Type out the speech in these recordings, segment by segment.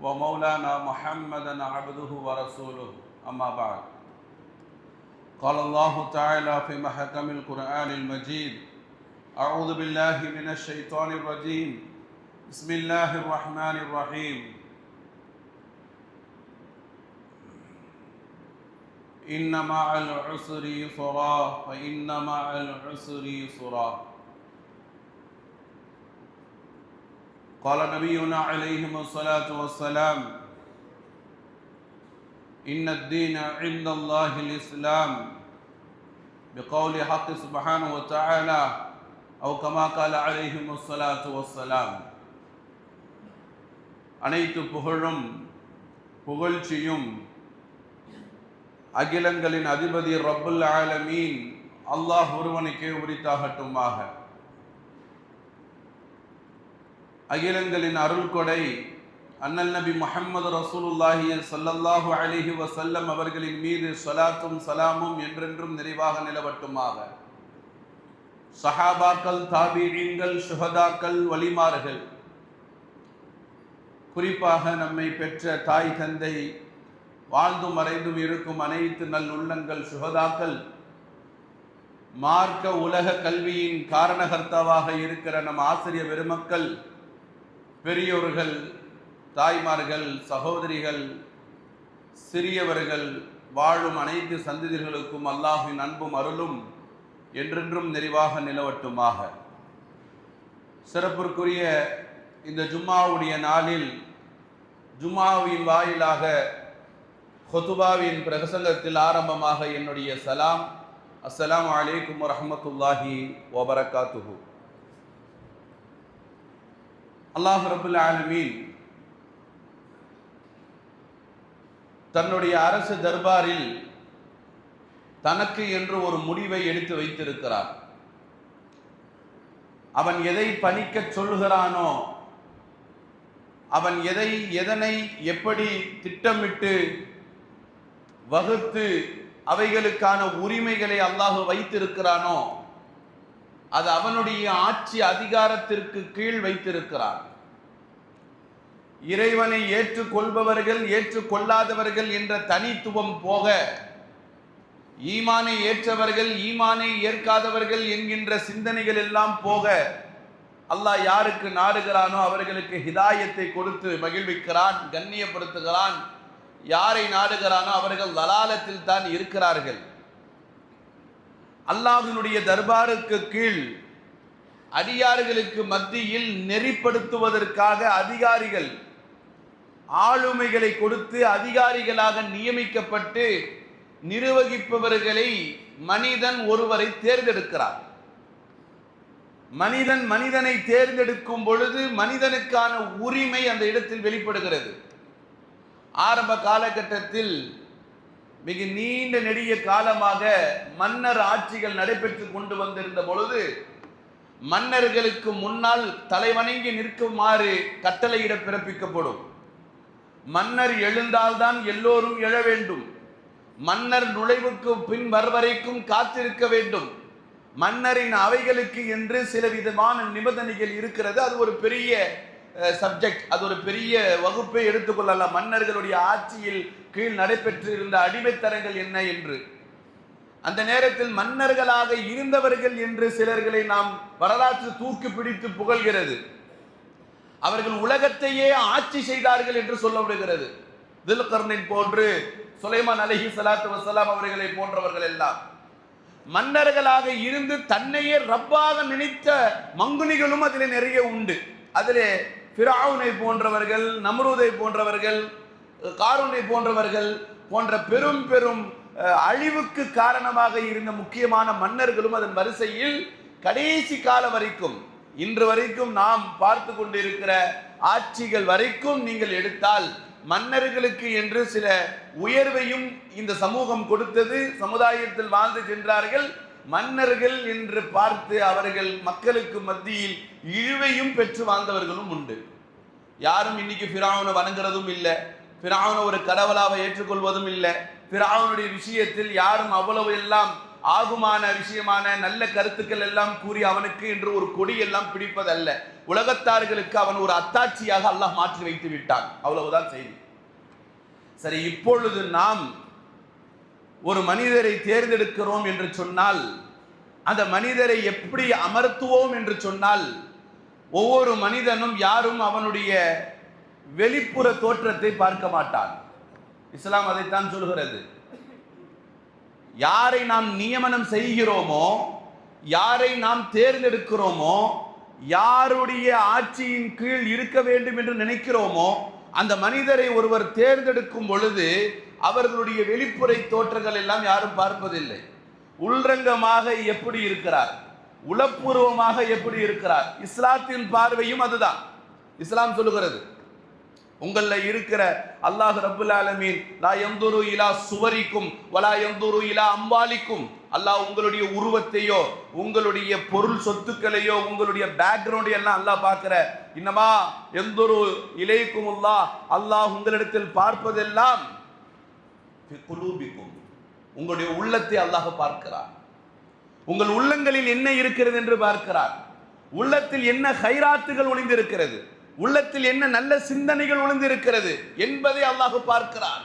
ومولانا محمدا عبده ورسوله. أما بعد. قال الله تعالى في محكم القرآن المجيد أعوذ بالله من الشيطان الرجيم. بسم الله الرحمن الرحيم. إن مع العسر يسرا فإن مع العسر يسرا. قال نبينا عليهم الصلاة والسلام إن الدين عند الله الإسلام بقول حق سبحانه وتعالى أو كما قال عليهم الصلاة والسلام அனைத்து புகழும் புகழ்ச்சியும் அகிலங்களின் அதிபதி ரப்புல் ஆலமீன் அல்லாஹ் ஒருவனுக்கே உரித்தாகட்டுமாக அகிலங்களின் அருள் கொடை அண்ணல் நபி முஹம்மது ரசூலுல்லாஹி சல்லல்லாஹு அலிஹி வசல்லம் அவர்களின் மீது சலாத்தும் சலாமும் என்றென்றும் நிறைவாக நிலவட்டுமாக. சஹாபாக்கள் தாபீகங்கள் சுஹதாக்கள் வழிமார்கள் குறிப்பாக நம்மை பெற்ற தாய் தந்தை வாழ்ந்தும் மறைந்தும் இருக்கும் அனைத்து நல் உள்ளங்கள் சுகதாக்கள் மார்க்க உலக கல்வியின் காரணகர்த்தாவாக இருக்கிற நம் ஆசிரியர் பெருமக்கள் பெரியோர்கள் தாய்மார்கள் சகோதரிகள் சிறியவர்கள் வாழும் அனைத்து சந்ததிகளுக்கும் அல்லாஹின் அன்பும் அருளும் என்றென்றும் நிறைவாக நிலவட்டுமாக. சிறப்பிற்குரிய இந்த ஜும்மாவுடைய நாளில் ஜும்மாவின் வாயிலாக ஹொத்துபாவின் பிரசங்கத்தில் ஆரம்பமாக என்னுடைய சலாம். அஸ்லாம் அலைக்கும் வரமத்துல்லாஹி வபரகாத்துஹு. அல்லாஹ் ரபுல் ஆலமீன் தன்னுடைய அரசு தர்பாரில் தனக்கு என்று ஒரு முடிவை எடுத்து வைத்திருக்கிறார். அவன் எதை பணிக்க சொல்லுகிறானோ அவன் எதை எதனை எப்படி திட்டமிட்டு வகுத்து அவைகளுக்கான உரிமைகளை அல்லாஹ் வைத்திருக்கிறானோ அது அவனுடைய ஆட்சி அதிகாரத்திற்கு கீழ் வைத்திருக்கிறான். இறைவனை ஏற்றுக்கொள்பவர்கள் ஏற்றுக்கொள்ளாதவர்கள் என்ற தனித்துவம் போக ஈமானை ஏற்றவர்கள் ஈமானை ஏற்காதவர்கள் என்கின்ற சிந்தனைகள் எல்லாம் போக அல்லாஹ் யாருக்கு நாடுகிறானோ அவர்களுக்கு ஹிதாயத்தை கொடுத்து மகிழ்விக்கிறான் கண்ணியப்படுத்துகிறான். யாரை நாடுகிறானோ அவர்கள் லலாலத்தில் தான் இருக்கிறார்கள். அல்லாஹினுடைய தர்பாருக்கு கீழ் அடியார்களுக்கு மத்தியில் நெறிப்படுத்துவதற்காக அதிகாரிகள் ஆளுமைகளை கொடுத்து அதிகாரிகளாக நியமிக்கப்பட்டு நிர்வகிப்பவர்களை மனிதன் ஒருவரை தேர்ந்தெடுக்கிறார். மனிதன் மனிதனை தேர்ந்தெடுக்கும் பொழுது மனிதனுக்கான உரிமை அந்த இடத்தில் வெளிப்படுகிறது. ஆரம்ப காலகட்டத்தில் மிக நீண்ட நெடிய காலமாக மன்னர் ஆட்சிகள் நடைபெற்று கொண்டு வந்திருந்த பொழுது மன்னர்களுக்கு முன்னால் தலைவணங்கி நிற்குமாறு கட்டளையிட பிறப்பிக்கப்படும். மன்னர் எழுந்தால்தான் எல்லோரும் எழ வேண்டும். மன்னர் நுழைவுக்கு பின் வருவரைக்கும் காத்திருக்க வேண்டும். மன்னரின் அவைகளுக்கு என்று சில விதமான நிபந்தனைகள் இருக்கிறது. அது ஒரு பெரிய சப்ஜெக்ட் அது ஒரு பெரிய வகுப்பை எடுத்துக்கொள்ளலாம் மன்னர்களுடைய ஆட்சியில் கீழ் நடைபெற்று இருந்த அடிமைத்தரங்கள் என்ன என்று. அந்த நேரத்தில் மன்னர்களாக இருந்தவர்கள் என்று சிலர்களை நாம் வரலாற்று தூக்கி பிடித்து புகழ்கிறது. அவர்கள் உலகத்தையே ஆட்சி செய்தார்கள் என்று சொல்லப்படுகிறது. தில்கர்னின் போன்று சுலைமான் அலஹி சலாத்து வசலாம் அவர்களை போன்றவர்கள் எல்லாம். மன்னர்களாக இருந்து தன்னையே ரப்பாக நினைத்த மங்குனிகளும் அதில் நிறைய உண்டு. அதிலே பிராவுனை போன்றவர்கள் நம்ரூதை போன்றவர்கள் காரூனை போன்றவர்கள் போன்ற பெரும் பெரும் அழிவுக்கு காரணமாக இருந்த முக்கியமான மன்னர்களும் அதன் வரிசையில் கடைசி காலம் வரைக்கும் இன்று வரைக்கும் நாம் பார்த்து கொண்டிருக்கிற ஆட்சிகள் வரைக்கும் நீங்கள் எடுத்தால் மன்னர்களுக்கு என்று சில உயர்வையும் இந்த சமூகம் கொடுத்தது சமுதாயத்தில் வாழ்ந்து சென்றார்கள். மன்னர்கள் என்று பார்த்து அவர்கள் மக்களுக்கு மத்தியில் இழிவையும் பெற்று வாழ்ந்தவர்களும் உண்டு. யாரும் இன்னைக்கு பிராவனை வணங்குறதும் இல்லை. பிராவனை ஒரு கடவுளாக ஏற்றுக்கொள்வதும் இல்லை. பிராவனுடைய விஷயத்தில் யாரும் அவ்வளவு எல்லாம் ஆகுமான விஷயமான நல்ல கருத்துக்கள் எல்லாம் கூறி அவனுக்கு என்று ஒரு கொடி எல்லாம் பிடிப்பதல்ல. உலகத்தார்களுக்கு அவன் ஒரு அத்தாட்சியாக அல்லாஹ் மாற்றி வைத்து விட்டான். அவ்வளவுதான் செய்தி. சரி இப்பொழுது நாம் ஒரு மனிதரை தேர்ந்தெடுக்கிறோம் என்று சொன்னால் அந்த மனிதரை எப்படி அமர்த்துவோம் என்று சொன்னால் ஒவ்வொரு மனிதனும் யாரும் அவனுடைய வெளிப்புற தோற்றத்தை பார்க்க மாட்டான். இஸ்லாம் அதைத்தான் சொல்கிறது. யாரை நாம் நியமனம் செய்கிறோமோ யாரை நாம் தேர்ந்தெடுக்கிறோமோ யாருடைய ஆட்சியின் கீழ் இருக்க வேண்டும் என்று நினைக்கிறோமோ அந்த மனிதரை ஒருவர் தேர்ந்தெடுக்கும் பொழுது அவர்களுடைய வெளிப்புறை தோற்றங்கள் எல்லாம் யாரும் பார்ப்பதில்லை. உள்ரங்கமாக எப்படி இருக்கிறார்? உளப்பூர்வமாக எப்படி இருக்கிறார்? இஸ்லாத்தின் பார்வையும் அதுதான். இஸ்லாம் சொல்லுகிறது உங்களில் இருக்கிற அல்லாஹ் ரபுல் ஆலமீன் லா எந்தூரு இலா சுவரிக்கும் வலா எந்தூரு இலா அம்பாலிக்கும். அல்லாஹ் உங்களுடைய உருவத்தையோ உங்களுடைய பொருள் சொத்துக்களையோ உங்களுடைய பேக்ரவுண்ட் எல்லாம் அல்லாஹ் பார்க்கிற. இன்னமா எந்தொரு இலைக்கும் அல்லாஹ் அல்லாஹ் உங்களிடத்தில் பார்ப்பதெல்லாம் குலூபிக்கும். உங்களுடைய உள்ளத்தை அல்லாஹ் பார்க்கிறார் உங்கள் உள்ளங்களில் என்ன இருக்கிறது என்று பார்க்கிறார் உள்ளத்தில் என்ன ஹைராத்துகள் ஒளிந்திருக்கிறது. உள்ளத்தில் என்ன நல்ல சிந்தனைகள் ஒளிந்திருக்கிறது என்பதை அல்லாஹ் பார்க்கிறார்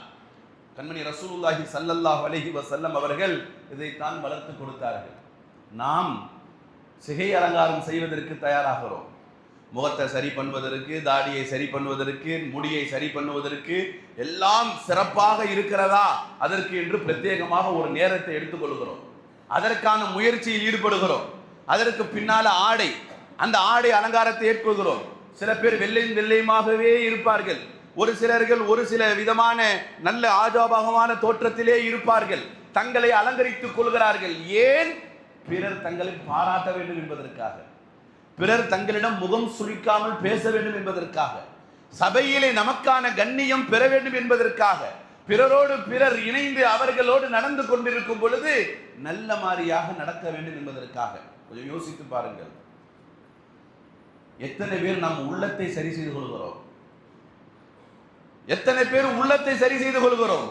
கண்மணி ரசூலுல்லாஹி சல்லல்லாஹ் அலஹி வசல்லம் அவர்கள் இதைத்தான் வளர்த்து கொடுத்தார்கள். நாம் சிகை அலங்காரம் செய்வதற்கு தயாராகிறோம். முகத்தை சரி பண்ணுவதற்கு தாடியை சரி பண்ணுவதற்கு முடியை சரி பண்ணுவதற்கு எல்லாம் சிறப்பாக இருக்கிறதா? அதற்கு என்று பிரத்யேகமாக ஒரு நேரத்தை எடுத்துக்கொள்கிறோம் அதற்கான முயற்சியில் ஈடுபடுகிறோம். அதற்கு பின்னால் ஆடை அந்த ஆடை அலங்காரத்தை ஏற்படுகிறோம் சில பேர் வெள்ளையும் வெள்ளையுமாகவே இருப்பார்கள். ஒரு சிலர்கள் ஒரு சில விதமான நல்ல ஆஜாபகமான தோற்றத்திலே இருப்பார்கள். தங்களை அலங்கரித்துக் கொள்கிறார்கள். ஏன்? பிறர் தங்களை பாராட்ட வேண்டும் என்பதற்காக. பிறர் தங்களிடம் முகம் சுழிக்காமல் பேச வேண்டும் என்பதற்காக. சபையிலே நமக்கான கண்ணியம் பெற வேண்டும் என்பதற்காக. பிறரோடு பிறர் இணைந்து அவர்களோடு நடந்து கொண்டிருக்கும் பொழுது நல்ல மாதிரியாக நடக்க வேண்டும் என்பதற்காக. கொஞ்சம் யோசித்து பாருங்கள். எத்தனை பேர் நம் உள்ளத்தை சரி செய்து கொள்கிறோம்? எத்தனை பேர் உள்ளத்தை சரி செய்து கொள்கிறோம்?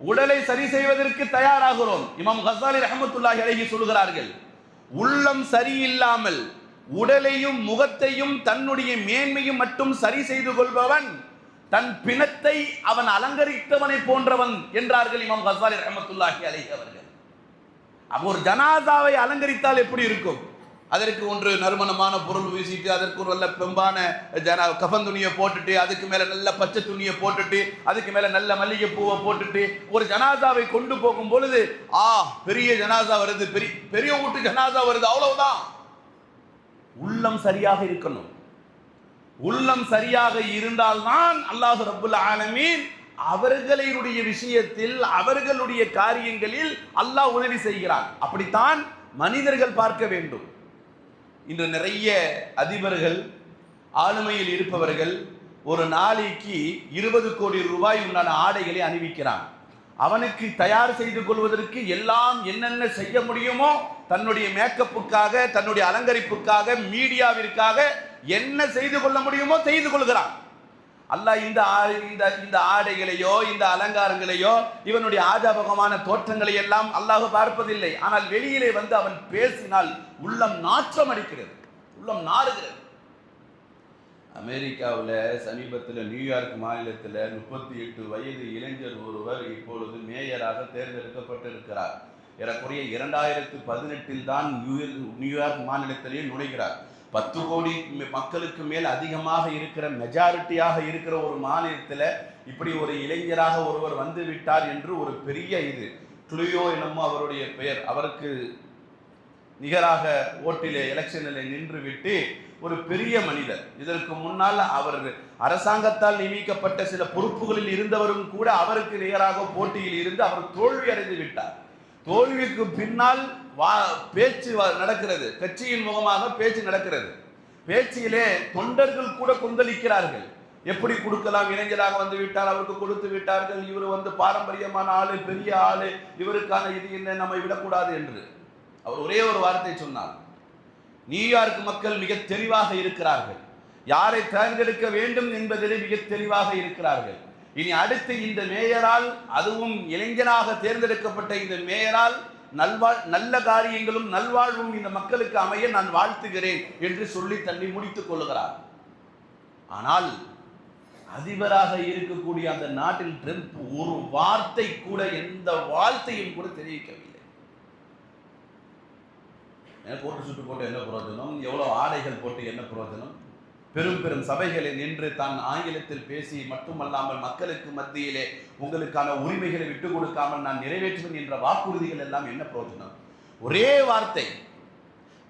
உடலை சரி செய்வதற்கு தயாராகிறோம். இமாம் ஹசாலி ரஹமத்துல்லாஹி அழகி சொல்கிறார்கள் உள்ளம் சரியில்லாமல் உடலையும் முகத்தையும் தன்னுடைய மேன்மையும் மட்டும் சரி செய்து கொள்பவன் தன் பிணத்தை அவன் அலங்கரித்தவனை போன்றவன் என்றார்கள் இமாம் ஹசாலி ரஹமத்துல்லாஹி அலைஹி அவர்கள். அப்போ ஒரு ஜனாதாவை அலங்கரித்தால் எப்படி இருக்கும்? அதற்கு ஒன்று நறுமணமான பொருள் வீசிட்டு அதற்கு ஒரு நல்ல பெம்பான ஜன கஃபன் துணியை போட்டுட்டு அதுக்கு மேலே நல்ல பச்சை துணியை போட்டுட்டு அதுக்கு மேலே நல்ல மல்லிகை பூவை போட்டுட்டு ஒரு ஜனாதாவை கொண்டு போகும் பொழுது ஆ பெரிய ஜனாதா வருது பெரிய பெரிய வீட்டு ஜனாதா வருது அவ்வளவுதான். உள்ளம் சரியாக இருக்கணும். உள்ளம் சரியாக இருந்தால்தான் அல்லாஹ் ரபுல் ஆலமீன் அவர்களுடைய விஷயத்தில் அவர்களுடைய காரியங்களில் அல்லாஹ் உதவி செய்கிறார் அப்படித்தான் மனிதர்கள் பார்க்க வேண்டும். இன்று நிறைய அதிபர்கள் ஆளுமையில் இருப்பவர்கள் ஒரு நாளைக்கு இருபது கோடி ரூபாய் உண்டான ஆடைகளை அணிவிக்கிறான் அவனுக்கு தயார் செய்து கொள்வதற்கு எல்லாம் என்னென்ன செய்ய முடியுமோ தன்னுடைய மேக்கப்புக்காக தன்னுடைய அலங்கரிப்புக்காக மீடியாவிற்காக என்ன செய்து கொள்ள முடியுமோ செய்து கொள்கிறான். அல்லாஹ் இந்த ஆ- இந்த இந்த ஆடைகளையோ இந்த அலங்காரங்களையோ இவனுடைய ஆஜாபகமான தோற்றங்களை எல்லாம் அல்லாஹ் பார்ப்பதில்லை. ஆனால் வெளியிலே வந்து அவன் பேசினால் உள்ளம் நாற்றம் அடிக்கிறது. உள்ளம் நாறுகிறது. அமெரிக்காவில் சமீபத்தில் நியூயார்க் மாநிலத்தில் முப்பத்தி எட்டு வயது இளைஞர் ஒருவர் இப்பொழுது மேயராக தேர்ந்தெடுக்கப்பட்டிருக்கிறார். ஏறக்குறைய இரண்டாயிரத்து பதினெட்டில் தான் நியூயார்க் நியூயார்க் மாநிலத்திலே நுழைகிறார். பத்து கோடி மக்களுக்கு மேல் அதிகமாக இருக்கிற மெஜாரிட்டியாக இருக்கிற ஒரு மாநிலத்தில் இப்படி ஒரு இளைஞராக ஒருவர் வந்து விட்டார் என்று ஒரு பெரிய இது. க்ளூயோ என்னமோ அவருடைய பெயர். அவருக்கு நிகராக ஓட்டிலே எலெக்ஷனில் நின்று விட்டு ஒரு பெரிய மனிதர். இதற்கு முன்னால் அவர் அரசாங்கத்தால் நியமிக்கப்பட்ட சில பொறுப்புகளில் இருந்தவரும் கூட அவருக்கு நிகராக போட்டியில் இருந்து அவர் தோல்வி அடைந்து விட்டார். தோல்விக்கு பின்னால் வா பேச்சு நடக்கிறது. கட்சியின் முகமாக பேச்சு நடக்கிறது. பேச்சிலே தொண்டர்கள் கூட கொந்தளிக்கிறார்கள். எப்படி கொடுக்கலாம் இளைஞராக வந்து விட்டார் அவருக்கு கொடுத்து விட்டார்கள் இவர் வந்து பாரம்பரியமான ஆளு பெரிய ஆளு இவருக்கான இது என்ன நம்மை விடக்கூடாது என்று. அவர் ஒரே ஒரு வார்த்தை சொன்னார். நியூயார்க் மக்கள் மிக தெளிவாக இருக்கிறார்கள். யாரை தேர்ந்தெடுக்க வேண்டும் என்பதிலே மிக தெளிவாக இருக்கிறார்கள். இனி அடுத்து இந்த மேயரால் அதுவும் இளைஞராக தேர்ந்தெடுக்கப்பட்ட இந்த மேயரால் நல்வாழ் நல்ல காரியங்களும் நல்வாழ்வும் இந்த மக்களுக்கு அமைய நான் வாழ்த்துகிறேன் என்று சொல்லி தன்னை முடித்துக் கொள்கிறார் ஆனால் அதிபராக இருக்கக்கூடிய அந்த நாட்டில் ட்ரம்ப் ஒரு வார்த்தை கூட எந்த வார்த்தையும் கூட தெரிவிக்கவில்லை. ஏன் போட்டு சுட்டு போட்டு என்ன பிரயோஜனம்? எவ்வளவு ஆடைகள் போட்டு என்ன பிரயோஜனம்? பெரும் பெரும் சபைகளில் நின்று தான் ஆங்கிலத்தில் பேசி மட்டுமல்லாமல் மக்களுக்கு மத்தியிலே உங்களுக்கான உரிமைகளை விட்டுக் கொடுக்காமல் நான் நிறைவேற்றுவேன் என்ற வாக்குறுதிகள் எல்லாம் என்ன பிரயோஜனம்? ஒரே வார்த்தை.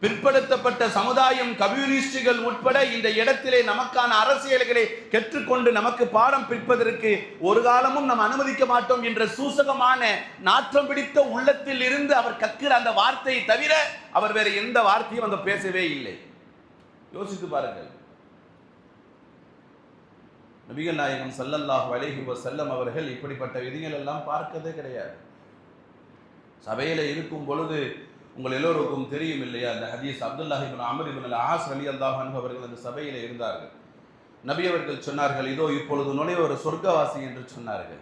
பிற்படுத்தப்பட்ட சமுதாயம் கம்யூனிஸ்டுகள் உட்பட இந்த இடத்திலே நமக்கான அரசியல்களை கற்றுக்கொண்டு நமக்கு பாடம் பிற்பதற்கு ஒரு காலமும் நாம் அனுமதிக்க மாட்டோம் என்ற சூசகமான நாற்றம் பிடித்த உள்ளத்தில் இருந்து அவர் கற்கிற அந்த வார்த்தையை தவிர அவர் வேற எந்த வார்த்தையும் அந்த பேசவே இல்லை. யோசித்து பாருங்கள். நபிகள் நாயகம் சல்லல்லாஹ் அலைஹி செல்லம் அவர்கள் இப்படிப்பட்ட விதிகள் எல்லாம் பார்க்கதே கிடையாது. சபையில இருக்கும் பொழுது உங்கள் எல்லோருக்கும் தெரியும் இல்லையா? அந்த ஹதீஸ் அப்துல்லாஹி இப்னு அமர் ஆஸ் அலி அல்லாஹ் அவர்கள் அந்த சபையில் இருந்தார்கள். நபி அவர்கள் சொன்னார்கள் இதோ இப்பொழுது நுழைவர் சொர்க்கவாசி என்று சொன்னார்கள்.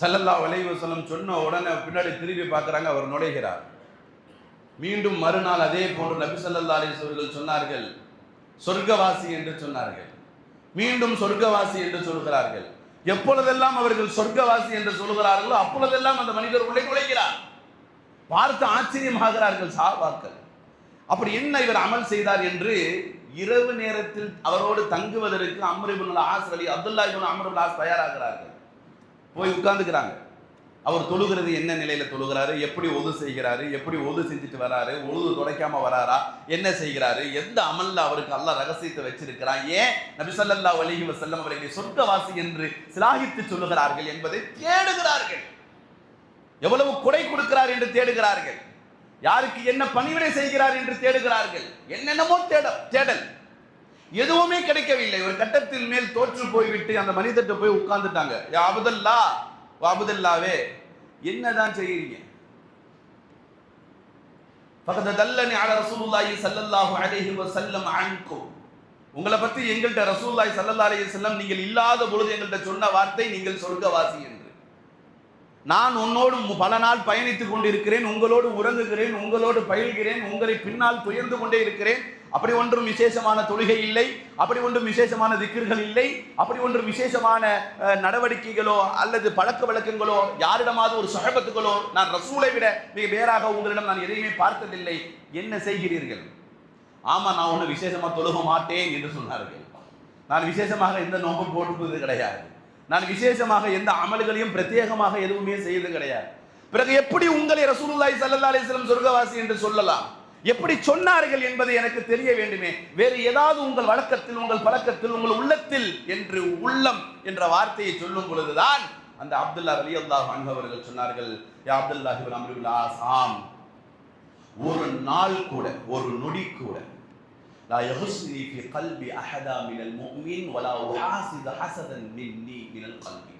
சல்லல்லா அலைஹி செல்லம் சொன்ன உடனே பின்னாடி திரும்பி பார்க்கறாங்க அவர் நுழைகிறார். மீண்டும் மறுநாள் அதே போன்று நபி சல்லல்லா அலிஸ் அவர்கள் சொன்னார்கள் சொர்க்கவாசி என்று சொன்னார்கள். மீண்டும் சொர்க்கவாசி என்று சொல்கிறார்கள். எப்பொழுதெல்லாம் அவர்கள் சொர்க்கவாசி என்று சொல்கிறார்களோ அப்பொழுதெல்லாம் அந்த மனிதர் உள்ளே நுழைகிறார். பார்த்து ஆச்சரியமாகிறார்கள் சாபாக்கள். அப்படி என்ன இவர் அமல் செய்தார் என்று இரவு நேரத்தில் அவரோடு தங்குவதற்கு அம்ரிபுல் As Ali Abdullah ibn As தயாராகிறார்கள். போய் உட்கார்ந்துக்கிறாங்க. அவர் தொழுகிறது என்ன நிலையில தொழுகிறாரு? எப்படி ஒது செய்கிறாரு? எப்படி ஒது செஞ்சுட்டு வராரு? ஒழுது துடைக்காம வராரா? என்ன செய்கிறாரு? எந்த அமல்ல அவருக்கு அல்ல ரகசியத்தை வச்சிருக்கிறான்? ஏன் நபி ஸல்லல்லாஹு அலைஹி வஸல்லம் அவர்களை சொர்க்கவாசி என்று சிலாகித்து சொல்லுகிறார்கள் என்பதை தேடுகிறார்கள். எவ்வளவு கொடை கொடுக்கிறார் என்று தேடுகிறார்கள். யாருக்கு என்ன பணிவிடை செய்கிறார் என்று தேடுகிறார்கள். என்னென்னமோ தேட தேடல். எதுவுமே கிடைக்கவில்லை. ஒரு கட்டத்தின் மேல் தோற்று போய்விட்டு அந்த மனிதர்கிட்ட போய் உட்கார்ந்துட்டாங்க. யா அபுதல்லா வாபுதல்லாவே என்னதான் செய்யறீங்க பக்கத்து தல்லனி அல ரசூலுல்லாஹி சல்லல்லாஹு அலைஹி வஸல்லம் அன்கும். உங்களை பத்தி எங்கள்கிட்ட ரசூல்லாய் சல்லல்லா அலைஹி நீங்கள் இல்லாத பொழுது எங்கள்கிட்ட சொன்ன வார்த்தை நீங்கள் சொர்க்கவாசி என்று. நான் உன்னோடு பல நாள் பயணித்துக் கொண்டிருக்கிறேன் உங்களோடு உறங்குகிறேன் உங்களோடு பயில்கிறேன் உங்களை பின்னால் துயர்ந்து கொண்டே இருக்கிறேன். அப்படி ஒன்றும் விசேஷமான தொழுகை இல்லை அப்படி ஒன்றும் விசேஷமான திக்கர்கள் இல்லை அப்படி ஒன்றும் விசேஷமான நடவடிக்கைகளோ அல்லது பழக்க வழக்கங்களோ யாரிடமாவது ஒரு சகபத்துகளோ நான் ரசூலை விட மிக வேறாக உங்களிடம் நான் எதையுமே பார்த்ததில்லை. என்ன செய்கிறீர்கள்? ஆமாம் நான் ஒன்றும் விசேஷமாக தொழுக மாட்டேன் என்று சொன்னார்கள். நான் விசேஷமாக எந்த நோக்கம் போட்டுவது கிடையாது. நான் விசேஷமாக எந்த அமல்களையும் பிரத்யேகமாக எதுவுமே செய்தது கிடையாது. பிறகு எப்படி உங்களை ரசூலுல்லாய் சல்லா அலிஸ்லம் சொர்க்கவாசி என்று சொல்லலாம்? எப்படி சொன்னார்கள் என்பது எனக்கு தெரிய வேண்டுமே. வேறு ஏதாவது உங்கள் வழக்கத்தில் உங்கள் பழக்கத்தில் உங்கள் உள்ளத்தில் என்று உள்ளம் என்ற வார்த்தையை சொல்லும் பொழுதுதான் அந்த அப்துல்லா அலி அல்லாஹ் அவர்கள் சொன்னார்கள் யா அப்துல்லாஹி இப்னு ஆம் ஒரு நாள் கூட ஒரு நொடி கூட லா யஹுஸ்னி ஃபி கல்பி அஹதா மினல் முஃமின் வலா உஹாசிது ஹஸதன் மின்னி மினல் கல்பி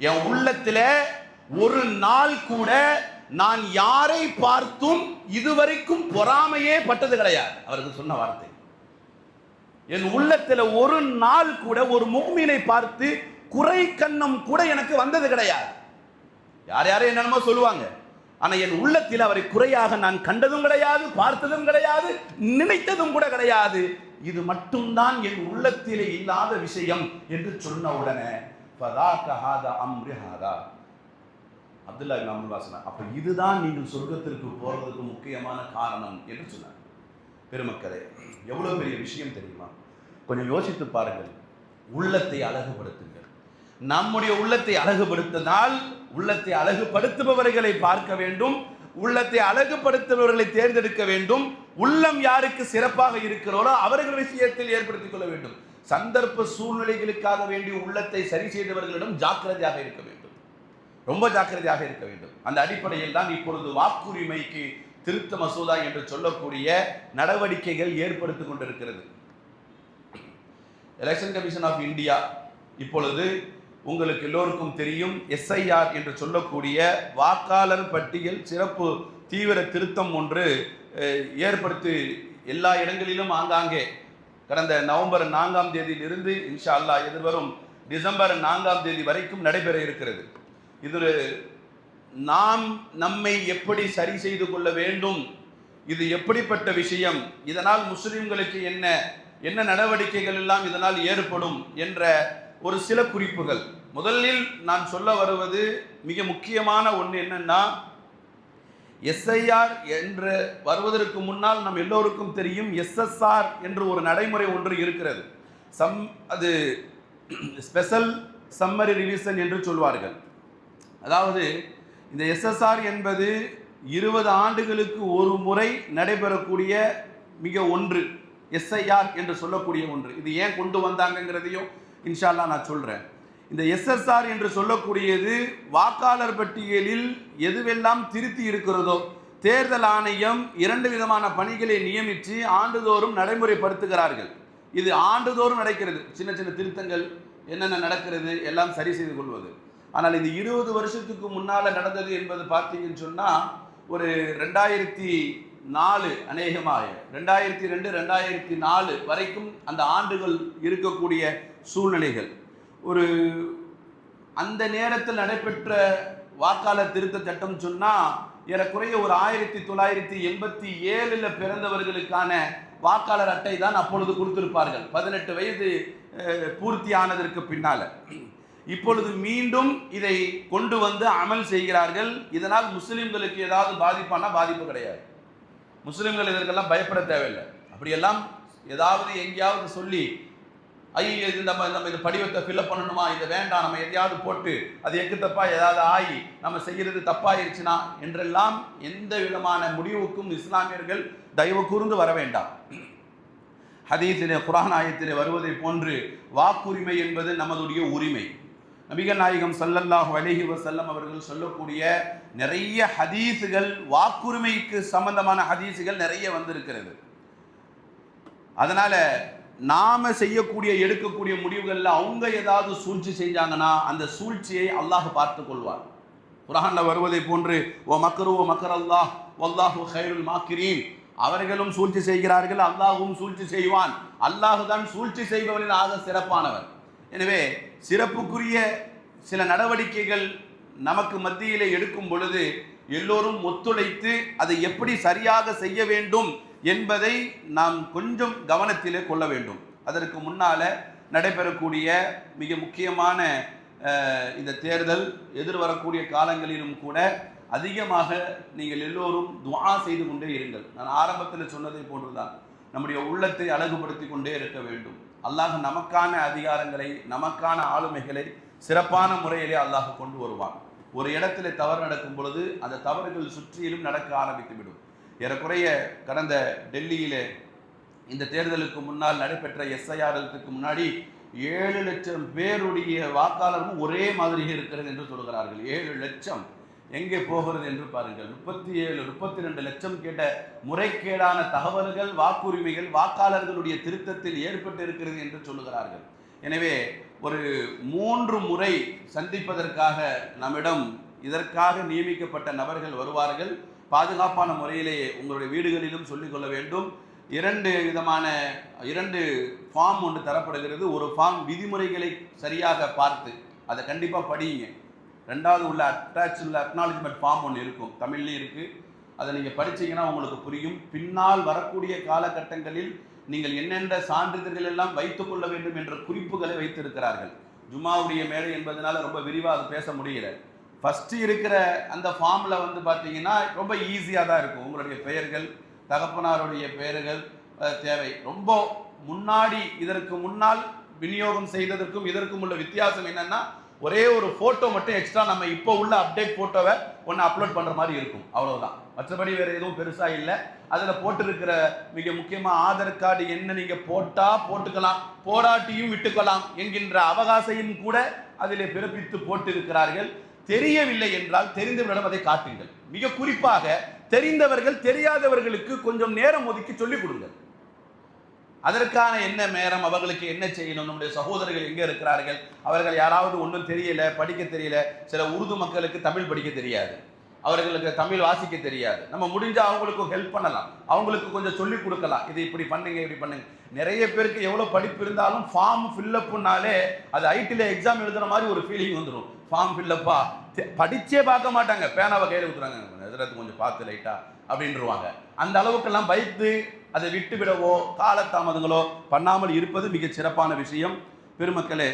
என் உள்ளத்துல ஒரு நாள் கூட நான் யாரை பார்த்தும் இதுவரைக்கும் பொறாமையே பட்டது கிடையாது. அவருக்கு சொன்ன வார்த்தை. என் உள்ளத்தில் ஒரு நாள் கூட ஒரு முக்மீனை பார்த்து குறை கண்ணம் கூட எனக்கு வந்தது கிடையாது. யார் யாரும் என்னென்னமோ சொல்லுவாங்க. ஆனால் என் உள்ளத்தில் அவரை குறையாக நான் கண்டதும் கிடையாது பார்த்ததும் கிடையாது நினைத்ததும் கூட கிடையாது. இது மட்டும்தான் என் உள்ளத்திலே இல்லாத விஷயம் என்று சொன்ன உடனே அப்துல்லா வாசனா இதுதான் நீங்கள் சொர்க்கத்திற்கு போறதுக்கு முக்கியமான காரணம் என்று சொன்னார். பெருமக்களே எவ்வளவு பெரிய விஷயம் தெரியுமா? கொஞ்சம் யோசித்து பாருங்கள். உள்ளத்தை அழகுபடுத்துங்கள். நம்முடைய உள்ளத்தை அழகுபடுத்தினால் உள்ளத்தை அழகுபடுத்துபவர்களை பார்க்க வேண்டும். உள்ளத்தை அழகுபடுத்துபவர்களை தேர்ந்தெடுக்க வேண்டும். உள்ளம் யாருக்கு சிறப்பாக இருக்கிறோரோ அவர்கள் விஷயத்தில் ஏற்படுத்திக் கொள்ள வேண்டும். சந்தர்ப்ப சூழ்நிலைகளுக்காக வேண்டி உள்ளத்தை சரி செய்தவர்களிடம் ஜாக்கிரதையாக இருக்க வேண்டும். ரொம்ப ஜாக்கிரதையாக இருக்க வேண்டும். அந்த அடிப்படையில் தான் இப்பொழுது வாக்குரிமைக்கு திருத்த மசோதா என்று சொல்லக்கூடிய நடவடிக்கைகள் ஏற்படுத்திக் கொண்டிருக்கிறது. எலெக்ஷன் கமிஷன் ஆஃப் இந்தியா இப்பொழுது உங்களுக்கு எல்லோருக்கும் தெரியும். எஸ்ஐஆர் என்று சொல்லக்கூடிய வாக்காளர் பட்டியல் சிறப்பு தீவிர திருத்தம் ஒன்று ஏற்படுத்தி எல்லா இடங்களிலும் ஆங்காங்கே கடந்த நவம்பர் நான்காம் தேதியிலிருந்து இன்ஷா அல்லாஹ் எதிர்வரும் டிசம்பர் நான்காம் தேதி வரைக்கும் நடைபெற இருக்கிறது. இது நாம் நம்மை எப்படி சரி செய்து கொள்ள வேண்டும்? இது எப்படிப்பட்ட விஷயம்? இதனால் முஸ்லிம்களுக்கு என்ன என்ன நடவடிக்கைகள் எல்லாம் இதனால் ஏற்படும்? என்ற ஒரு சில குறிப்புகள். முதலில் நான் சொல்ல வருவது மிக முக்கியமான ஒன்று என்னன்னா எஸ்ஐஆர் என்று வருவதற்கு முன்னால் நம் எல்லோருக்கும் தெரியும் எஸ்எஸ்ஆர் என்று ஒரு நடைமுறை ஒன்று இருக்கிறது. சம் அது ஸ்பெஷல் சம்மரி ரிவிஷன் என்று சொல்வார்கள். அதாவது இந்த எஸ்எஸ்ஆர் என்பது இருபது ஆண்டுகளுக்கு ஒரு முறை நடைபெறக்கூடிய மிக ஒன்று. எஸ்ஐஆர் என்று சொல்லக்கூடிய ஒன்று. இது ஏன் கொண்டு வந்தாங்கங்கிறதையும் இன்ஷால்லா நான் சொல்கிறேன் இந்த எஸ்எஸ்ஆர் என்று சொல்லக்கூடியது வாக்காளர் பட்டியலில் எதுவெல்லாம் திருத்தி இருக்கிறதோ தேர்தல் ஆணையம் இரண்டு விதமான பணிகளை நியமித்து ஆண்டுதோறும் நடைமுறைப்படுத்துகிறார்கள். இது ஆண்டுதோறும் நடக்கிறது. சின்ன சின்ன திருத்தங்கள் என்னென்ன நடக்கிறது எல்லாம் சரி செய்து கொள்வது. ஆனால் இந்த இருபது வருஷத்துக்கு முன்னால் நடந்தது என்பது பார்த்தீங்கன்னு சொன்னால் ஒரு ரெண்டாயிரத்தி நாலு அநேகமாக ரெண்டாயிரத்தி ரெண்டு ரெண்டாயிரத்தி நாலு வரைக்கும் அந்த ஆண்டுகள் இருக்கக்கூடிய சூழ்நிலைகள். ஒரு அந்த நேரத்தில் நடைபெற்ற வாக்காளர் திருத்த சட்டம் சொன்னால் ஏறக்குறைய ஒரு ஆயிரத்தி தொள்ளாயிரத்தி எண்பத்தி ஏழில் பிறந்தவர்களுக்கான வாக்காளர் அட்டை தான் அப்பொழுது கொடுத்திருப்பார்கள். பதினெட்டு வயது பூர்த்தி ஆனதற்கு பின்னால். இப்பொழுது மீண்டும் இதை கொண்டு வந்து அமல் செய்கிறார்கள். இதனால் முஸ்லிம்களுக்கு ஏதாவது பாதிப்பானா? பாதிப்பு கிடையாது. முஸ்லிம்கள் இதற்கெல்லாம் பயப்பட தேவையில்லை. அப்படியெல்லாம் ஏதாவது எங்கேயாவது சொல்லி ஐயோ இது நம்ம நம்ம இந்த படிவத்தை ஃபில்அப் பண்ணணுமா? இதை வேண்டாம். நம்ம எதையாவது போட்டு அது எக்கு தப்பா ஏதாவது ஆகி நம்ம செய்கிறது தப்பாயிருச்சுனா என்றெல்லாம் எந்த விதமான முடிவுக்கும் இஸ்லாமியர்கள் தயவு கூர்ந்து வர வேண்டாம். ஹதீஸிலே குரான் ஆயத்திலே வருவதை போன்று வாக்குரிமை என்பது நமதுடைய உரிமை. நபிகள் நாயகம் சல்லல்லாஹ் அலைஹி வசல்லம் அவர்கள் சொல்லக்கூடிய நிறைய ஹதீஸுகள் வாக்குரிமைக்கு சம்பந்தமான ஹதீஸுகள் நிறைய வந்திருக்கிறது. அதனால நாம செய்யக்கூடிய எடுக்கக்கூடிய முடிவுகளில் அவங்க ஏதாவது சூழ்ச்சி செஞ்சாங்கன்னா அந்த சூழ்ச்சியை அல்லாஹ் பார்த்து கொள்வார் குரான்ல வருவதை போன்று ஓ மக்கரு ஓ மக்கர் அல்லாஹ் வல்லாஹு ஹைருல் மாக்கிரீன். அவர்களும் சூழ்ச்சி செய்கிறார்கள் அல்லாஹும் சூழ்ச்சி செய்வான். அல்லாஹு தான் சூழ்ச்சி செய்பவனின் ஆக சிறப்பானவர். எனவே சிறப்புக்குரிய சில நடவடிக்கைகள் நமக்கு மத்தியிலே எடுக்கும் பொழுது எல்லோரும் ஒத்துழைத்து அதை எப்படி சரியாக செய்ய வேண்டும் என்பதை நாம் கொஞ்சம் கவனத்திலே கொள்ள வேண்டும். அதற்கு முன்னால் நடைபெறக்கூடிய மிக முக்கியமான இந்த தேர்தல் எதிர்வரக்கூடிய காலங்களிலும் கூட அதிகமாக நீங்கள் எல்லோரும் துவா செய்து கொண்டே இருங்கள். நான் ஆரம்பத்தில் சொன்னதை போன்றுதான். நம்முடைய உள்ளத்தை அழகுபடுத்தி கொண்டே இருக்க வேண்டும். அல்லாஹ் நமக்கான அதிகாரங்களை நமக்கான ஆளுமைகளை சிறப்பான முறையிலே அல்லாஹ் கொண்டு வருவான். ஒரு இடத்துல தவறு நடக்கும் பொழுது அந்த தவறுகள் சுற்றிலும் நடக்க ஆரம்பித்துவிடும் ஏறக்குறைய கடந்த டெல்லியிலே இந்த தேர்தலுக்கு முன்னால் நடைபெற்ற எஸ்ஐஆருக்கு முன்னாடி ஏழு லட்சம் பேருடைய வாக்காளரும் ஒரே மாதிரி இருக்கிறது என்று சொல்கிறார்கள் ஏழு லட்சம். எங்கே போகிறது என்று பாருங்கள். முப்பத்தி ஏழு முப்பத்தி ரெண்டு லட்சம் கேட்ட முறைகேடான தகவல்கள் வாக்குரிமைகள் வாக்காளர்களுடைய திருத்தத்தில் ஏற்பட்டு இருக்கிறது என்று சொல்லுகிறார்கள். எனவே ஒரு மூன்று முறை சந்திப்பதற்காக நம்மிடம் இதற்காக நியமிக்கப்பட்ட நபர்கள் வருவார்கள். பாதுகாப்பான முறையிலே உங்களுடைய வீடுகளிலும் சொல்லிக்கொள்ள வேண்டும். இரண்டு விதமான இரண்டு ஃபார்ம் ஒன்று தரப்படுகிறது. ஒரு ஃபார்ம் விதிமுறைகளை சரியாக பார்த்து அதை கண்டிப்பாக படியுங்க. ரெண்டாவது உள்ள அட்டாச் உள்ள அக்னாலஜ்மெண்ட் ஃபார்ம் ஒன்று இருக்கும். தமிழ்லேயும் இருக்குது அதை நீங்கள் படிச்சீங்கன்னா உங்களுக்கு புரியும். பின்னால் வரக்கூடிய காலகட்டங்களில் நீங்கள் என்னென்ன சான்றிதழ்கள் எல்லாம் வைத்துக்கொள்ள வேண்டும் என்ற குறிப்புகளை வைத்திருக்கிறார்கள். ஜும்மாவுடைய மேடை என்பதனால் ரொம்ப விரிவாக பேச முடியல. ஃபஸ்ட்டு இருக்கிற அந்த ஃபார்மில் வந்து பார்த்தீங்கன்னா ரொம்ப ஈஸியாக தான் இருக்கும். உங்களுடைய பெயர்கள் தகப்பனாருடைய பெயர்கள் தேவை. ரொம்ப முன்னாடி இதற்கு முன்னால் விநியோகம் செய்ததற்கும் இதற்கும் உள்ள வித்தியாசம் என்னென்னா ஒரே ஒரு ஃபோட்டோ மட்டும் எக்ஸ்ட்ரா நம்ம இப்போ உள்ள அப்டேட் ஃபோட்டோவை ஒன்று அப்லோட் பண்ணுற மாதிரி இருக்கும். அவ்வளோதான் மற்றபடி வேறு எதுவும் பெருசாக இல்லை. அதில் போட்டிருக்கிற மிக முக்கியமாக ஆதார் கார்டு என்ன நீங்கள் போட்டால் போட்டுக்கலாம். போராட்டியும் விட்டுக்கலாம் என்கின்ற அவகாசையும் கூட அதில் பிறப்பித்து போட்டிருக்கிறார்கள். தெரியவில்லை என்றால் தெரிந்தவர்களிடம் அதை காட்டுங்கள். மிக குறிப்பாக தெரிந்தவர்கள் தெரியாதவர்களுக்கு கொஞ்சம் நேரம் ஒதுக்கி சொல்லிக் கொடுங்கள். அதற்கான என்ன நேரம் அவர்களுக்கு என்ன செய்யணும் நம்முடைய சகோதரர்கள் எங்கே இருக்கிறார்கள் அவர்கள் யாராவது ஒன்றும் தெரியல படிக்க தெரியல சில உருது மக்களுக்கு தமிழ் படிக்க தெரியாது. அவர்களுக்கு தமிழ் வாசிக்க தெரியாது. நம்ம முடிஞ்சால் அவங்களுக்கும் ஹெல்ப் பண்ணலாம். அவங்களுக்கு கொஞ்சம் சொல்லி கொடுக்கலாம். இது இப்படி பண்ணுங்க இப்படி பண்ணுங்க. நிறைய பேருக்கு எவ்வளோ படிப்பு இருந்தாலும் ஃபார்ம் ஃபில்லப்புனாலே அது ஐடியில் எக்ஸாம் எழுதுற மாதிரி ஒரு ஃபீலிங் வந்துடும் ஃபார்ம் ஃபில்லப்பா படித்தே பார்க்க மாட்டாங்க. பேனாவை கையில் ஊற்றுறாங்க எதிரத்து கொஞ்சம் பார்த்து லைட்டா அப்படின்றவாங்க. அந்த அளவுக்கெல்லாம் பயந்து அதை விட்டு விடவோ காலதாமதங்களோ பண்ணாமல் இருப்பது மிகச் சிறப்பான விஷயம். பெருமக்களே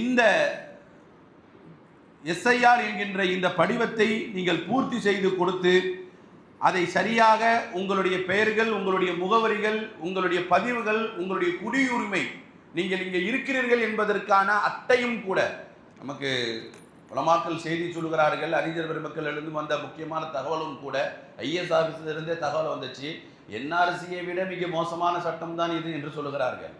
இந்த எஸ்ஐஆர் என்கின்ற இந்த படிவத்தை நீங்கள் பூர்த்தி செய்து கொடுத்து அதை சரியாக உங்களுடைய பெயர்கள் உங்களுடைய முகவரிகள் உங்களுடைய பதிவுகள் உங்களுடைய குடியுரிமை நீங்கள் இங்கே இருக்கிறீர்கள் என்பதற்கான அட்டையும் கூட நமக்கு உலமாக்கள் செய்தி சொல்கிறார்கள் அறிஞர் பெருமக்களிலிருந்து வந்த முக்கியமான தகவலும் கூட ஐஎஸ் ஆஃபீஸிலிருந்தே தகவல் வந்துச்சு. என்ஆர்சியை விட மிக மோசமான சட்டம் தான் இது என்று சொல்லுகிறார்கள்.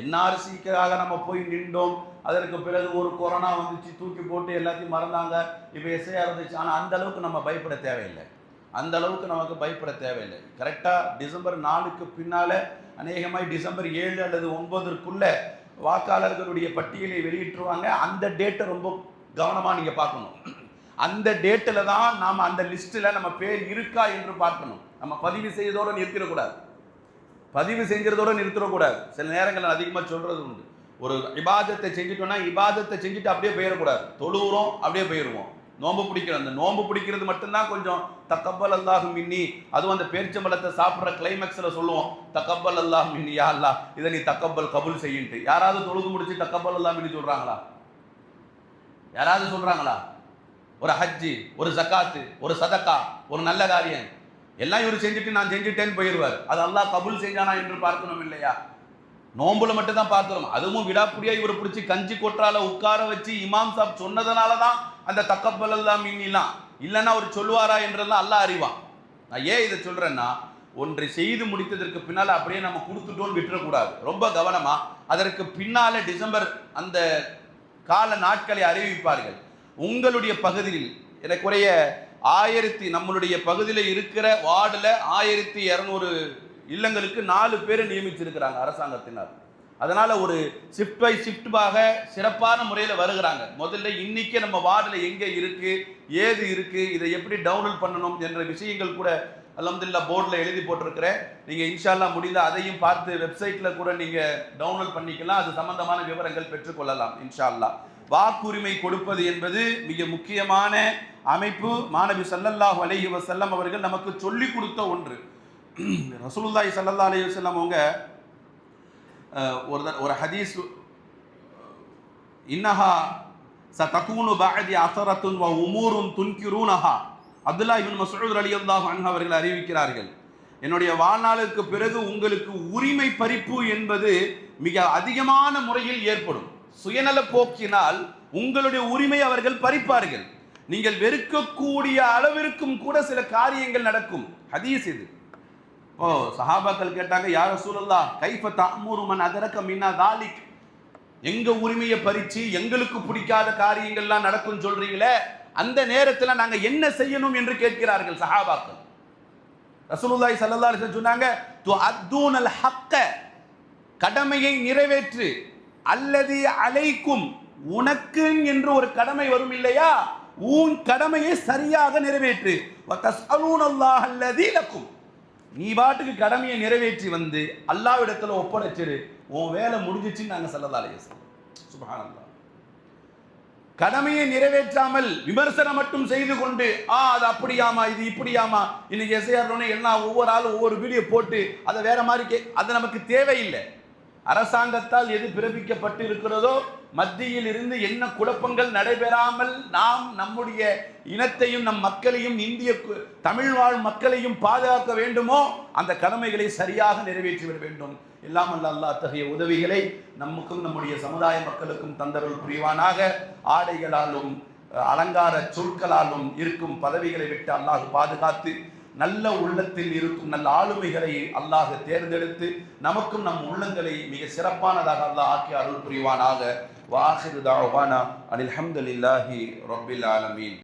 என்ஆர்சிக்காக நம்ம போய் நின்றோம். அதற்கு பிறகு ஒரு கொரோனா வந்துச்சு தூக்கி போட்டு எல்லாத்தையும் மறந்தாங்க. இப்போ எஸ்ஐஆர் இருந்துச்சு ஆனால் அந்த அளவுக்கு நம்ம பயப்பட தேவையில்லை. அந்த அளவுக்கு நமக்கு பயப்பட தேவையில்லை. கரெக்டாக டிசம்பர் நாலுக்கு பின்னால் அநேகமாக டிசம்பர் ஏழு அல்லது ஒன்பதற்குள்ளே வாக்காளர்களுடைய பட்டியலை வெளியிட்டுருவாங்க. அந்த டேட்டை ரொம்ப கவனமாக நீங்கள் பார்க்கணும். அந்த டேட்டில் தான் நாம் அந்த லிஸ்ட்டில் நம்ம பேர் இருக்கா என்று பார்க்கணும். நம்ம பதிவு செய்ததோடு நிறுத்திடக்கூடாது. பதிவு செஞ்சதோட நிறுத்திடக்கூடாது. சில நேரங்கள் அதிகமாக சொல்கிறது உண்டு. ஒரு இபாதத்தை செஞ்சுட்டோம்னா இபாதத்தை செஞ்சுட்டு அப்படியே போயிடக்கூடாது. தொழுவுறோம் அப்படியே போயிடுவோம் நோம்பு பிடிக்கிறோம் அந்த நோம்பு பிடிக்கிறது மட்டும்தான் கொஞ்சம் தக்கப்பல் அல்லாஹும் மின்னி. அதுவும் அந்த பேரிச்சம்பழத்தை சாப்பிட்ற கிளைமேக்ஸில் சொல்லுவோம் தக்கப்பல் அல்லாஹ் மின்னி யா அல்லா இதை நீ தக்கப்பல் கபுல் செய்யின்ட்டு. யாராவது தொழுது முடிச்சு தக்கப்பல் அல்லாஹ் மின்னி சொல்கிறாங்களா யாராவது சொல்கிறாங்களா ஒரு ஹஜ்ஜி ஒரு ஜக்காத்து ஒரு சதக்கா ஒரு நல்ல காரியம். எல்லாம் இவர் செஞ்சுட்டு நான் செஞ்சுட்டேன்னு போயிடுவார். அது அல்லாஹ் கபுல் செஞ்சானா என்று பார்க்கணும் இல்லையா? நோம்புல மட்டும் தான் பார்க்கிறோம் அதுவும் விடாப்புடியா இவர் பிடிச்சி கஞ்சி கொற்றால உட்கார வச்சு இமாம் சாப் சொன்னதுனால தான் அந்த தக்கப்பல் எல்லாம் மின்னிலாம் இல்லைன்னா அவர் சொல்லுவாரா என்றெல்லாம் அல்லாஹ் அறிவான். நான் ஏன் இதை சொல்றேன்னா ஒன்றை செய்து முடித்ததற்கு பின்னால் அப்படியே நம்ம கொடுத்துட்டோன்னு விட்டுறக்கூடாது. ரொம்ப கவனமாக அதற்கு பின்னால டிசம்பர் அந்த கால நாட்களை அறிவிப்பார்கள். உங்களுடைய பகுதியில் எனக்குறைய ஆயிரத்தி நம்மளுடைய பகுதியில் இருக்கிற வார்டில் ஆயிரத்தி இரநூறு இல்லங்களுக்கு நாலு பேர் நியமிச்சிருக்கிறாங்க அரசாங்கத்தினர். அதனால் ஒரு ஷிஃப்ட் பை ஷிஃப்டாக சிறப்பான முறையில் வருகிறாங்க. முதல்ல இன்றைக்கே நம்ம வார்டில் எங்கே இருக்குது ஏது இருக்குது இதை எப்படி டவுன்லோட் பண்ணணும் என்ற விஷயங்கள் கூட அலமதுல்லா போர்டில் எழுதி போட்டிருக்கிறேன். நீங்கள் இன்ஷால்லாம் முடிந்த அதையும் பார்த்து வெப்சைட்டில் கூட நீங்கள் டவுன்லோட் பண்ணிக்கலாம். அது சம்மந்தமான விவரங்கள் பெற்றுக்கொள்ளலாம் இன்ஷால்லா வாக்குரிமை கொடுப்பது என்பது மிக முக்கியமான அமைப்பு. மாணவி சல்லல்லாஹ் அலைஹி வசல்லம் அவர்கள் நமக்கு சொல்லி கொடுத்த ஒன்று. ரசூலுல்லாஹி சல்லல்லா அலைஹி வசல்லம் அவங்க ஒரு ஒரு ஹதீஸ் இன்னஹா ச தகூனு பஅதி அசரத்துன் வ உமூரும் துன்கிரூனஹா. Abdullah ibn Masud Ali Allah அவர்கள் அறிவிக்கிறார்கள் என்னுடைய வாழ்நாளுக்கு பிறகு உங்களுக்கு உரிமை பறிப்பு என்பது மிக அதிகமான முறையில் ஏற்படும். சுயநல போக்கினால் உங்களுடைய உரிமை அவர்கள் பறிப்பார்கள். நீங்கள் வெறுக்கக்கூடிய அளவிற்கும் கூட சில காரியங்கள் நடக்கும். ஹதீஸ் இது. ஓ சஹாபாக்கள் கேட்டாங்க யார சூழல்லா கைஃப தாமூருமன் அதரக்க மின்னா தாலிக்? எங்க உரிமையை பறிச்சு எங்களுக்கு பிடிக்காத காரியங்கள்லாம் நடக்கும் சொல்றீங்களே அந்த நேரத்துல நாங்க என்ன செய்யணும் என்று கேட்கிறார்கள் சஹாபாக்கள். ரசூலுல்லாய் ஸல்லல்லாஹு சொன்னாங்க து அத்தூனல் ஹக்க கடமையை நிறைவேற்று. அல்லது அலைக்கும் உனக்கு என்று ஒரு கடமை வரும் இல்லையா? உன் கடமையை சரியாக நிறைவேற்று. வதஸ்அலூனல்லாஹ் அல்லதீ நீ பாட்டுக்கு கடமையை நிறைவேற்றி வந்து அல்லாவிடத்துல ஒப்படைச்சிரு. உன் வேலை முடிஞ்சிச்சுன்னு நாங்க ஸல்லல்லாஹு அலைஹி கடமையை நிறைவேற்றாமல் விமர்சனம் மட்டும் செய்து கொண்டு ஆ அது அப்படியாமா இது இப்படியாமா? இன்னைக்கு எஸ்ஐஆர் என்ன ஒவ்வொரு ஆளும் ஒவ்வொரு வீடியோ போட்டு அதை வேற மாதிரி கே அது நமக்கு தேவையில்லை. அரசாங்கத்தால் எது பிறப்பிக்கப்பட்டு இருக்கிறதோ மத்தியில் இருந்து என்ன குழப்பங்கள் நடைபெறாமல் நாம் நம்முடைய இனத்தையும் நம் மக்களையும் இந்திய கு- தமிழ் வாழ் மக்களையும் பாதுகாக்க வேண்டுமோ அந்த கடமைகளை சரியாக நிறைவேற்றிவிட வேண்டும். எல்லாம் அல்ல அல்லாஹ் அத்தகைய உதவிகளை நமக்கும் நம்முடைய சமுதாய மக்களுக்கும் தந்தருள் புரிவானாக. ஆடைகளாலும் அலங்கார சொற்களாலும் இருக்கும் பதவிகளை விட்டு அல்லாஹ் பாதுகாத்து நல்ல உள்ளத்தில் இருக்கும் நல்ல ஆளுமைகளை அல்லாஹ் தேர்ந்தெடுத்து நமக்கும் நம் உள்ளங்களை மிக சிறப்பானதாக அல்லாஹ் ஆக்கி அருள் புரிவானாக. வாஹிரு தாவானா அனில் ஹம்தலில்லாஹி ரொபில் ஆலமீன்.